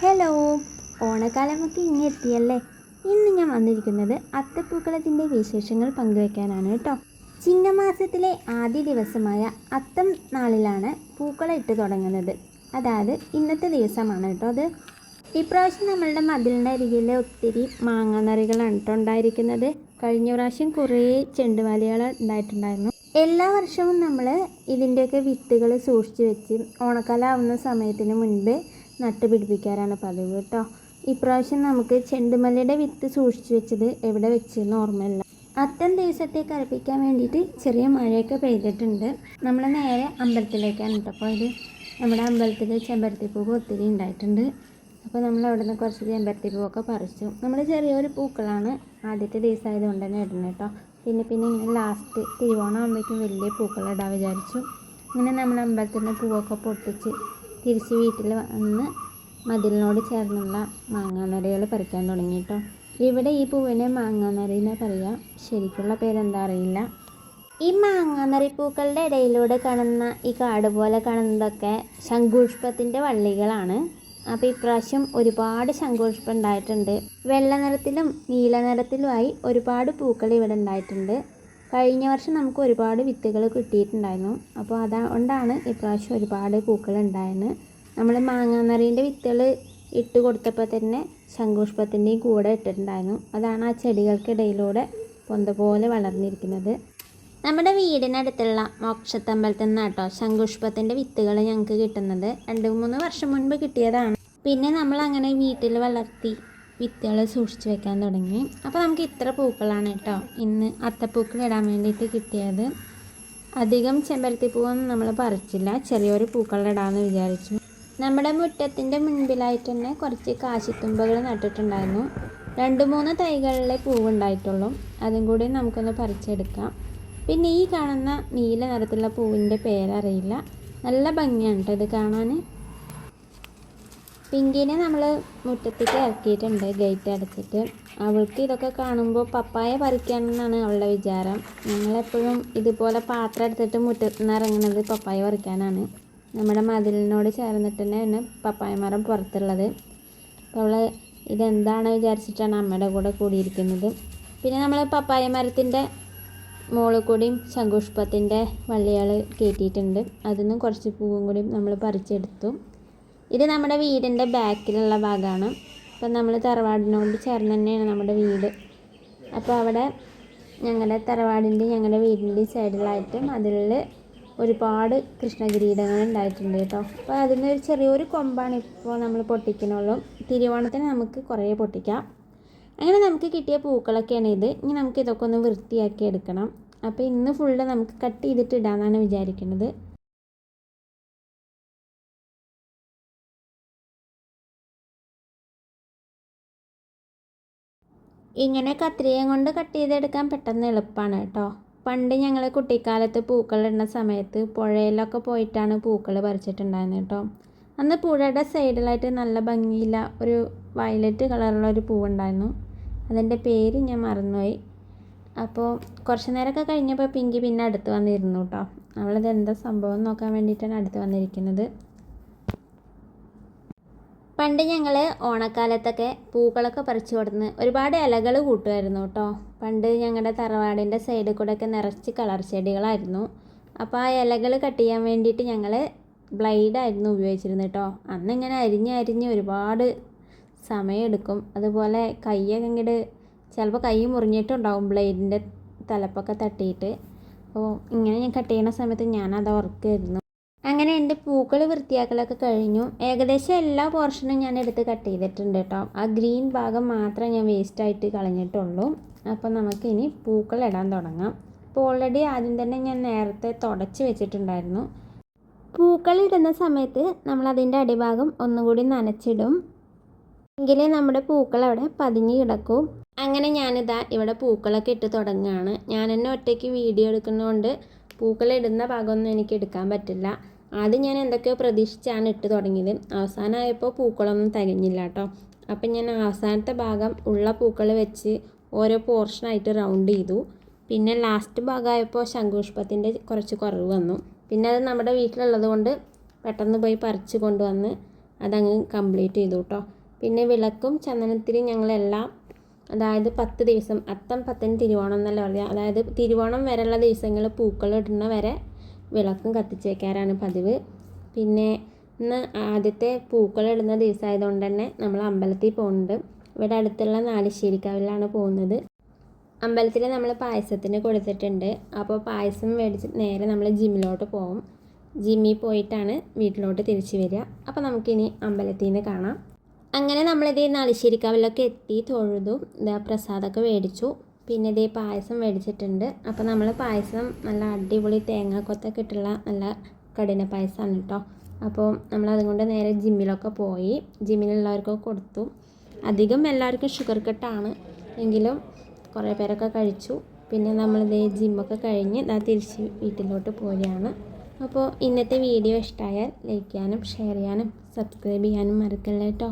Hello ഓണക്കാലമൊക്കെ ഇനി എത്തിയല്ലേ? ഇന്ന് ഞാൻ വന്നിരിക്കുന്നത് അത്തപ്പൂക്കളത്തിന്റെ വിശേഷങ്ങൾ പങ്കുവെക്കാനാണ് കേട്ടോ. ചിങ്ങമാസത്തിലെ ആദ്യ ദിവസമായ അത്തം നാളിലാണ് പൂക്കളം ഇട്ട് തുടങ്ങുന്നത്. അതായത് ഇന്നത്തെ ദിവസമാണ് കേട്ടോ അത്. ഇപ്രാവശ്യം നമ്മളുടെ മതിലിന്റെ അരികിൽ ഒത്തിരി മാങ്ങാനറികളാണ് കേട്ടോ ഉണ്ടായിരിക്കുന്നത്. കഴിഞ്ഞ പ്രാവശ്യം കുറേ ചെണ്ടുവാലികൾ ഉണ്ടായിട്ടുണ്ടായിരുന്നു. എല്ലാ വർഷവും നമ്മൾ ഇതിന്റെയൊക്കെ വിത്തുകൾ സൂക്ഷിച്ച് വെച്ച് ഓണക്കാലം ആവുന്ന സമയത്തിന് മുൻപ് നട്ടുപിടിപ്പിക്കാറാണ് പതിവ് കേട്ടോ. ഇപ്രാവശ്യം നമുക്ക് ചെണ്ടുമല്ലിയുടെ വിത്ത് സൂക്ഷിച്ചു വെച്ചത് എവിടെ വെച്ചെന്ന് ഓർമ്മയില്ല. അത്തം ദിവസത്തെ അർപ്പിക്കാൻ വേണ്ടിയിട്ട് ചെറിയ മഴയൊക്കെ പെയ്തിട്ടുണ്ട്. നമ്മൾ നേരെ അമ്പലത്തിലേക്കാണ് കേട്ടോ അപ്പോൾ ഇത് നമ്മുടെ അമ്പലത്തിൽ ചെമ്പരത്തിപ്പൂവ് ഒത്തിരി ഉണ്ടായിട്ടുണ്ട്. അപ്പോൾ നമ്മൾ അവിടെ നിന്ന് കുറച്ച് ചെമ്പരത്തിപ്പൂവൊക്കെ പറിച്ചു. നമ്മൾ ചെറിയൊരു പൂക്കളാണ് ആദ്യത്തെ ദിവസമായതുകൊണ്ട് തന്നെ ഇടുന്നത് കേട്ടോ. പിന്നെ പിന്നെ ഇങ്ങനെ ലാസ്റ്റ് തിരുവോണം ആകുമ്പോഴേക്കും വലിയ പൂക്കളിടാൻ വിചാരിച്ചു. ഇങ്ങനെ നമ്മൾ അമ്പലത്തിൽ നിന്ന് പൂവൊക്കെ പൊട്ടിച്ച് തിരിച്ച് വീട്ടിൽ വന്ന് മതിലിനോട് ചേർന്നുള്ള മാങ്ങാനരകൾ പറിക്കാൻ തുടങ്ങി കേട്ടോ ഇവിടെ ഈ പൂവിനെ മാങ്ങാനറി പറയാം. ശരിക്കുള്ള പേരെന്താ അറിയില്ല. ഈ മാങ്ങാനറി പൂക്കളുടെ ഇടയിലൂടെ കാണുന്ന ഈ കാട് പോലെ കാണുന്നതൊക്കെ ശംഖുഷ്പത്തിന്റെ വള്ളികളാണ്. അപ്പോൾ ഇപ്രാവശ്യം ഒരുപാട് ശംഖുഷ്പം ഉണ്ടായിട്ടുണ്ട്. വെള്ള നിറത്തിലും നീല നിറത്തിലുമായി ഒരുപാട് പൂക്കൾ ഇവിടെ ഉണ്ടായിട്ടുണ്ട്. കഴിഞ്ഞ വർഷം നമുക്ക് ഒരുപാട് വിത്തുകൾ കിട്ടിയിട്ടുണ്ടായിരുന്നു. അപ്പോൾ അതുകൊണ്ടാണ് ഇപ്രാവശ്യം ഒരുപാട് പൂക്കൾ ഉണ്ടായത്. നമ്മൾ മാങ്ങാനറീന്റെ വിത്തുകൾ ഇട്ട് കൊടുത്തപ്പോൾ തന്നെ ശംഖുഷ്പത്തിന്റെയും കൂടെ ഇട്ടിട്ടുണ്ടായിരുന്നു. അതാണ് ആ ചെടികൾക്കിടയിലൂടെ പൊന്ത പോലെ വളർന്നിരിക്കുന്നത്. നമ്മുടെ വീടിനടുത്തുള്ള മോക്ഷത്തമ്പലത്തിൽ നിന്നാണ് കേട്ടോ ശംഖുഷ്പത്തിന്റെ വിത്തുകൾ ഞങ്ങൾക്ക് കിട്ടുന്നത്. രണ്ട് മൂന്ന് വർഷം മുൻപ് കിട്ടിയതാണ്. പിന്നെ നമ്മൾ അങ്ങനെ വീട്ടിൽ വളർത്തി വിത്തുകൾ സൂക്ഷിച്ച് വെക്കാൻ തുടങ്ങി. അപ്പോൾ നമുക്ക് ഇത്ര പൂക്കളാണ് കേട്ടോ. ഇന്ന് അത്തപ്പൂക്കൾ ഇടാൻ വേണ്ടിയിട്ട് കിട്ടിയത്. അധികം ചെമ്പരത്തി പൂവൊന്നും നമ്മൾ പറിച്ചില്ല. ചെറിയൊരു പൂക്കൾ ഇടാമെന്ന് വിചാരിച്ചു. നമ്മുടെ മുറ്റത്തിന്റെ മുൻപിലായിട്ട് തന്നെ കുറച്ച് കാശിത്തുമ്പകൾ നട്ടിട്ടുണ്ടായിരുന്നു. രണ്ട് മൂന്ന് തൈകളിലെ പൂവുണ്ടായിട്ടുള്ളൂ അതും കൂടി നമുക്കൊന്ന് പറിച്ചെടുക്കാം. പിന്നെ ഈ കാണുന്ന നീല നിറത്തിലുള്ള പൂവിന്റെ പേരറിയില്ല. നല്ല ഭംഗിയാണ് കേട്ടോ ഇത് കാണാൻ പിങ്കിനെ നമ്മൾ മുറ്റത്തേക്ക് ഇറക്കിയിട്ടുണ്ട് ഗേറ്റ് അടച്ചിട്ട്. അവൾക്ക് ഇതൊക്കെ കാണുമ്പോൾ പപ്പായ പറിക്കാനെന്നാണ് അവളുടെ വിചാരം. ഞങ്ങളെപ്പോഴും ഇതുപോലെ പാത്രം എടുത്തിട്ട് മുറ്റത്ത് നിന്ന് ഇറങ്ങുന്നത് പപ്പായ പറിക്കാനാണ്. നമ്മുടെ മതിലിനോട് ചേർന്നിട്ട് തന്നെ പപ്പായ മരം പുറത്തുള്ളത്. അപ്പോൾ അവൾ ഇതെന്താണ് വിചാരിച്ചിട്ടാണ് അമ്മയുടെ കൂടെ കൂടിയിരിക്കുന്നത്. പിന്നെ നമ്മൾ പപ്പായ മരത്തിന്റെ മുകളിൽ കൂടിയും ശംഖുഷ്പത്തിന്റെ വള്ളികൾ കയറ്റിയിട്ടുണ്ട്. അതിൽ നിന്നും കുറച്ച് പൂവും കൂടി നമ്മൾ പറിച്ചെടുത്തു. ഇത് നമ്മുടെ വീടിന്റെ ബാക്കിലുള്ള ഭാഗമാണ്. അപ്പം നമ്മൾ തറവാടിനോട് ചേർന്ന് തന്നെയാണ് നമ്മുടെ വീട്. അപ്പോൾ അവിടെ ഞങ്ങളുടെ തറവാടിന്റെ ഞങ്ങളുടെ വീടിന്റെ സൈഡിലായിട്ട് അതിൽ ഒരുപാട് കൃഷ്ണകിരീടങ്ങൾ ഉണ്ടായിട്ടുണ്ട് കേട്ടോ. അപ്പോൾ അതിൽ ഒരു ചെറിയൊരു കൊമ്പാണ് ഇപ്പോൾ നമ്മൾ പൊട്ടിക്കണുള്ളൂ. തിരുവോണത്തിന് നമുക്ക് കുറേ പൊട്ടിക്കാം. അങ്ങനെ നമുക്ക് കിട്ടിയ പൂക്കളൊക്കെയാണ് ഇത്. ഇനി നമുക്ക് ഇതൊക്കെ ഒന്ന് വൃത്തിയാക്കി എടുക്കണം. അപ്പോൾ ഇന്ന് ഫുള്ള് നമുക്ക് കട്ട് ചെയ്തിട്ട് ഇടാമെന്നാണ് വിചാരിക്കുന്നത്. ഇങ്ങനെ കത്രികയും കൊണ്ട് കട്ട് ചെയ്തെടുക്കാൻ പെട്ടെന്ന് എളുപ്പമാണ് കേട്ടോ. പണ്ട് ഞങ്ങൾ കുട്ടിക്കാലത്ത് പൂക്കളിടുന്ന സമയത്ത് പുഴയിലൊക്കെ പോയിട്ടാണ് പൂക്കൾ പറിച്ചിട്ടുണ്ടായിരുന്നത് കേട്ടോ. അന്ന് പുഴയുടെ സൈഡിലായിട്ട് നല്ല ഭംഗിയില്ല ഒരു വയലറ്റ് കളറുള്ള ഒരു പൂവുണ്ടായിരുന്നു. അതിന്റെ പേര് ഞാൻ മറന്നുപോയി. അപ്പോൾ കുറച്ച് നേരമൊക്കെ കഴിഞ്ഞപ്പോൾ പിങ്കി പിന്നെ അടുത്ത് വന്നിരുന്നു കേട്ടോ. അവളത് എന്താ സംഭവം നോക്കാൻ വേണ്ടിയിട്ടാണ് അടുത്ത് വന്നിരിക്കുന്നത്. പണ്ട് ഞങ്ങൾ ഓണക്കാലത്തൊക്കെ പൂക്കളൊക്കെ പറിച്ചു കൊടുന്ന് ഒരുപാട് ഇലകൾ കൂട്ടുമായിരുന്നു കേട്ടോ. പണ്ട് ഞങ്ങളുടെ തറവാടിന്റെ സൈഡിൽ കൂടെയൊക്കെ നിറച്ച് കളർ ചെടികളായിരുന്നു. അപ്പോൾ ആ ഇലകൾ കട്ട് ചെയ്യാൻ വേണ്ടിയിട്ട് ഞങ്ങൾ ബ്ലൈഡായിരുന്നു ഉപയോഗിച്ചിരുന്നത് കേട്ടോ. അന്ന് ഇങ്ങനെ അരിഞ്ഞ് അരിഞ്ഞ് ഒരുപാട് സമയമെടുക്കും അതുപോലെ കൈയൊക്കെ ഇങ്ങോട്ട് ചിലപ്പോൾ കൈ മുറിഞ്ഞിട്ടുണ്ടാവും ബ്ലേഡിന്റെ തലപ്പൊക്കെ തട്ടിയിട്ട്. അപ്പോൾ ഇങ്ങനെ ഞാൻ കട്ട് ചെയ്യുന്ന സമയത്ത് ഞാനത് ഓർക്കുമായിരുന്നു അങ്ങനെ എന്റെ പൂക്കൾ വൃത്തിയാക്കലൊക്കെ കഴിഞ്ഞു. ഏകദേശം എല്ലാ പോർഷനും ഞാൻ എടുത്ത് കട്ട് ചെയ്തിട്ടുണ്ട് കേട്ടോ. ആ ഗ്രീൻ ഭാഗം മാത്രം ഞാൻ വേസ്റ്റായിട്ട് കളഞ്ഞിട്ടുള്ളൂ. അപ്പോൾ നമുക്കിനി പൂക്കൾ ഇടാൻ തുടങ്ങാം. അപ്പോൾ ഓൾറെഡി ആദ്യം തന്നെ ഞാൻ നേരത്തെ തുടച്ച് വെച്ചിട്ടുണ്ടായിരുന്നു. പൂക്കൾ ഇടുന്ന സമയത്ത് നമ്മൾ അതിന്റെ അടിഭാഗം ഒന്നുകൂടി നനച്ചിടും. എങ്കിലേ നമ്മുടെ പൂക്കൾ അവിടെ പതിഞ്ഞ് കിടക്കും. അങ്ങനെ ഞാനിതാ ഇവിടെ പൂക്കളൊക്കെ ഇട്ട് തുടങ്ങുകയാണ് ഞാൻ എന്നെ ഒറ്റയ്ക്ക് വീഡിയോ എടുക്കുന്നതുകൊണ്ട് പൂക്കളിടുന്ന ഭാഗമൊന്നും എനിക്ക് എടുക്കാൻ പറ്റില്ല. ആദ്യം ഞാൻ എന്തൊക്കെയോ പ്രതീക്ഷിച്ചാണ് ഇട്ട് തുടങ്ങിയത്. അവസാനമായപ്പോൾ പൂക്കളൊന്നും തികഞ്ഞില്ല കേട്ടോ. അപ്പം ഞാൻ അവസാനത്തെ ഭാഗം ഉള്ള പൂക്കൾ വെച്ച് ഓരോ പോർഷനായിട്ട് റൗണ്ട് ചെയ്തു. പിന്നെ ലാസ്റ്റ് ഭാഗമായപ്പോൾ ശംഖുഷ്പത്തിന്റെ കുറച്ച് കുറവ് വന്നു. പിന്നെ അത് നമ്മുടെ വീട്ടിലുള്ളത് കൊണ്ട് പെട്ടെന്ന് പോയി പറിച്ച് കൊണ്ടുവന്ന് അതങ്ങ് കംപ്ലീറ്റ് ചെയ്തു കേട്ടോ. പിന്നെ വിളക്കും ചന്ദനത്തിരി ഞങ്ങളെല്ലാം അതായത് പത്ത് ദിവസം അത്തം പത്തിന് തിരുവോണം എന്നല്ല പറയുക അതായത് തിരുവോണം വരെയുള്ള ദിവസങ്ങൾ പൂക്കൾ ഇടുന്ന വരെ വിളക്കും കത്തിച്ച് വയ്ക്കാറാണ് പതിവ്. പിന്നെ ഇന്ന് ആദ്യത്തെ പൂക്കളിടുന്ന ദിവസമായതുകൊണ്ട് തന്നെ നമ്മൾ അമ്പലത്തിൽ പോകുന്നുണ്ട്. ഇവിടെ അടുത്തുള്ള നാലിശ്ശേരിക്കാവിലാണ് പോകുന്നത്. അമ്പലത്തിൽ നമ്മൾ പായസത്തിന് കൊടുത്തിട്ടുണ്ട്. അപ്പോൾ പായസം മേടിച്ച് നേരെ നമ്മൾ ജിമ്മിലോട്ട് പോകും ജിമ്മിൽ പോയിട്ടാണ് വീട്ടിലോട്ട് തിരിച്ചു വരിക. അപ്പോൾ നമുക്കിനി അമ്പലത്തിൽ നിന്ന് കാണാം. അങ്ങനെ നമ്മളിത് നാളിശ്ശേരിക്കാവിലൊക്കെ എത്തി തൊഴുതു പ്രസാദമൊക്കെ മേടിച്ചു. പിന്നെ ഇതേ പായസം മേടിച്ചിട്ടുണ്ട്. അപ്പോൾ നമ്മൾ പായസം നല്ല അടിപൊളി തേങ്ങാക്കൊത്തൊക്കെ ഇട്ടുള്ള നല്ല കഠിന പായസമാണ് കേട്ടോ അപ്പോൾ നമ്മൾ അതുകൊണ്ട് നേരെ ജിമ്മിലൊക്കെ പോയി. ജിമ്മിലുള്ളവർക്കൊക്കെ കൊടുത്തു. അധികം എല്ലാവർക്കും ഷുഗർ കട്ടാണ്. എങ്കിലും കുറേ പേരൊക്കെ കഴിച്ചു. പിന്നെ നമ്മളിതേ ജിമ്മൊക്കെ കഴിഞ്ഞ് ഇതാ തിരിച്ച് വീട്ടിലോട്ട് പോവുകയാണ് അപ്പോൾ ഇന്നത്തെ വീഡിയോ ഇഷ്ടമായാൽ ലൈക്ക് ചെയ്യാനും ഷെയർ ചെയ്യാനും സബ്സ്ക്രൈബ് ചെയ്യാനും മറക്കല്ലേ കേട്ടോ